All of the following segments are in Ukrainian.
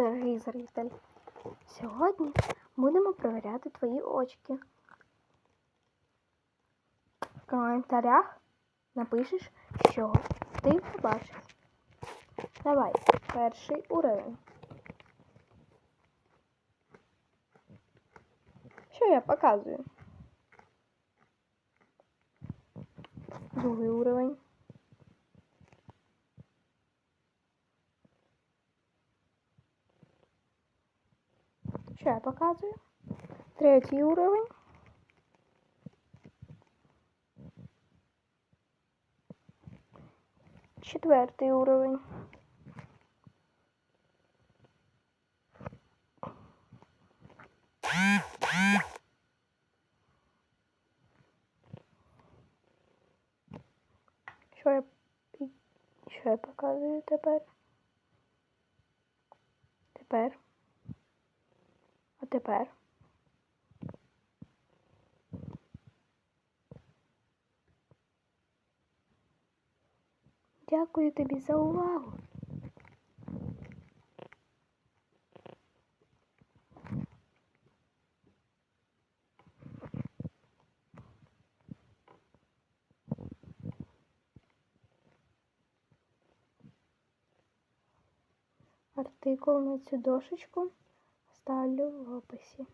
дорогий зритель. Сьогодні будемо перевіряти твої очки. В коментарях напишеш, що ти побачив. Давай, перший уровень. Що я показую? Другий уровень. Що я показую? Третій уровень. Четвертий уровень. Що я, що я показую тепер? Тепер. Тепер. Дякую тобі за увагу. Артикул на цю дошечку ставлю в описі.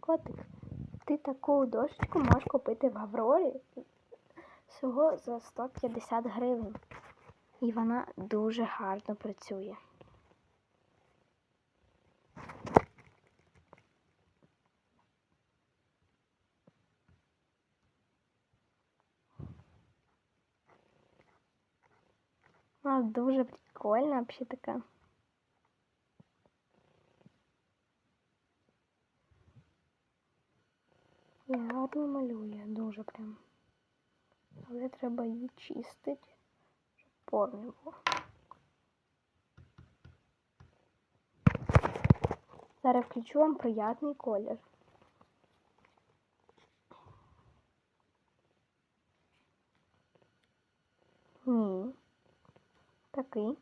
Котик, ти таку дошечку можеш купити в Аврорі всього за 150 гривень. І вона дуже гарно працює. Вона дуже прикольна, взагалі така. І гарно малює, дуже прям. Але треба її чистити, щоб пор не було. Зараз включу вам приятний колір. Ні. Такий.